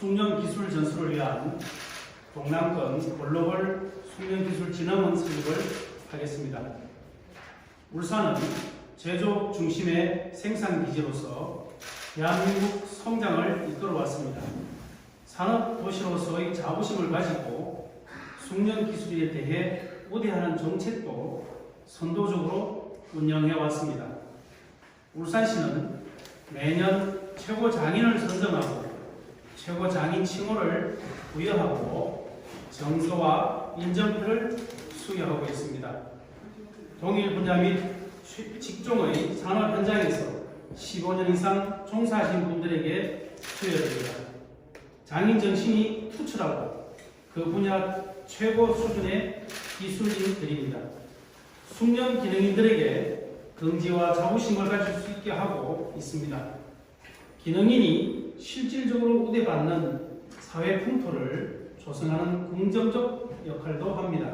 숙련 기술 전수를 위한 동남권 글로벌 숙련 기술 진흥원 설립을 하겠습니다. 울산은 제조 중심의 생산 기지로서 대한민국 성장을 이끌어 왔습니다. 산업 도시로서의 자부심을 가지고 숙련 기술에 대해 우대하는 정책도 선도적으로 운영해 왔습니다. 울산시는 매년 최고 장인을 선정하고 최고 장인 칭호를 부여하고 정서와 인정표를 수여하고 있습니다. 동일 분야 및 취- 직종의 산업 현장에서 15년 이상 종사하신 분들에게 수여됩니다. 장인 정신이 투철하고 그 분야 최고 수준의 기술인들입니다. 숙련 기능인들에게 긍지와 자부심을 가질 수 있게 하고 있습니다. 기능인이 실질적으로 우대받는 사회 풍토를 조성하는 긍정적 역할도 합니다.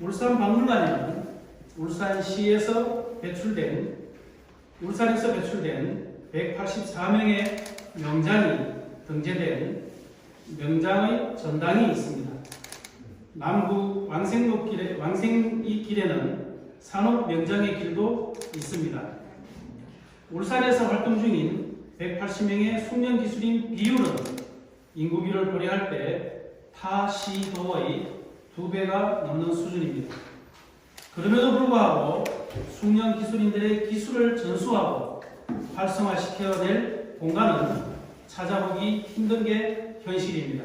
울산 박물관에는 울산시에서 배출된 울산에서 배출된 184명의 명장이 등재된 명장의 전당이 있습니다. 남구 왕생로 길에 왕생이 길에는 산업 명장의 길도 있습니다. 울산에서 활동 중인 180명의 숙련 기술인 비율은 인구비를 고려할 때 타 시도의 두 배가 넘는 수준입니다. 그럼에도 불구하고 숙련 기술인들의 기술을 전수하고 활성화시켜낼 공간은 찾아보기 힘든 게 현실입니다.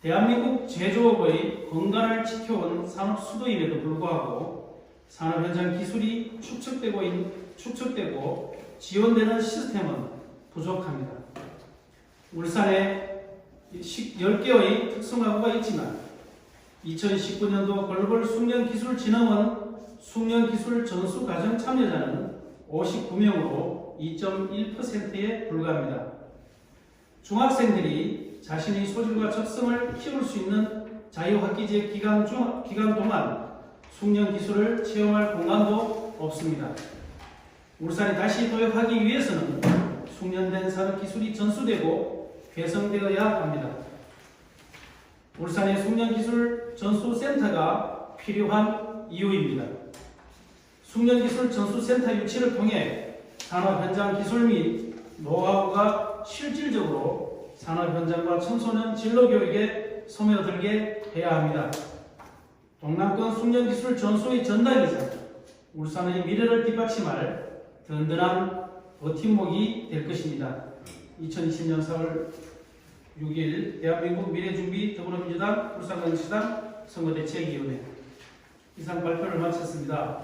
대한민국 제조업의 건강을 지켜온 산업 수도임에도 불구하고 산업 현장 기술이 축적되고, 있- 축적되고 지원되는 시스템은 부족합니다. 울산에 10개의 특성화구가 있지만 2019년도 글로벌 숙련기술진흥원 숙련기술 전수 과정 참여자는 59명으로 2.1%에 불과합니다. 중학생들이 자신의 소질과 적성을 키울 수 있는 자유학기제 기간, 중, 기간 동안 숙련기술을 체험할 공간도 없습니다. 울산에 다시 도약하기 위해서는 숙련된 산업기술이 전수되고 개성되어야 합니다. 울산의 숙련기술 전수센터가 필요한 이유입니다. 숙련기술 전수센터 유치를 통해 산업 현장 기술 및 노하우가 실질적으로 산업 현장과 청소년 진로 교육에 스며들게 해야 합니다. 동남권 숙련기술 전수의 전당이자 울산의 미래를 뒷받침할 든든한 버팀목이 될 것입니다. 2020년 4월 6일 대한민국 미래준비 더불어민주당 울산광시당 선거대책위원회 이상 발표를 마쳤습니다.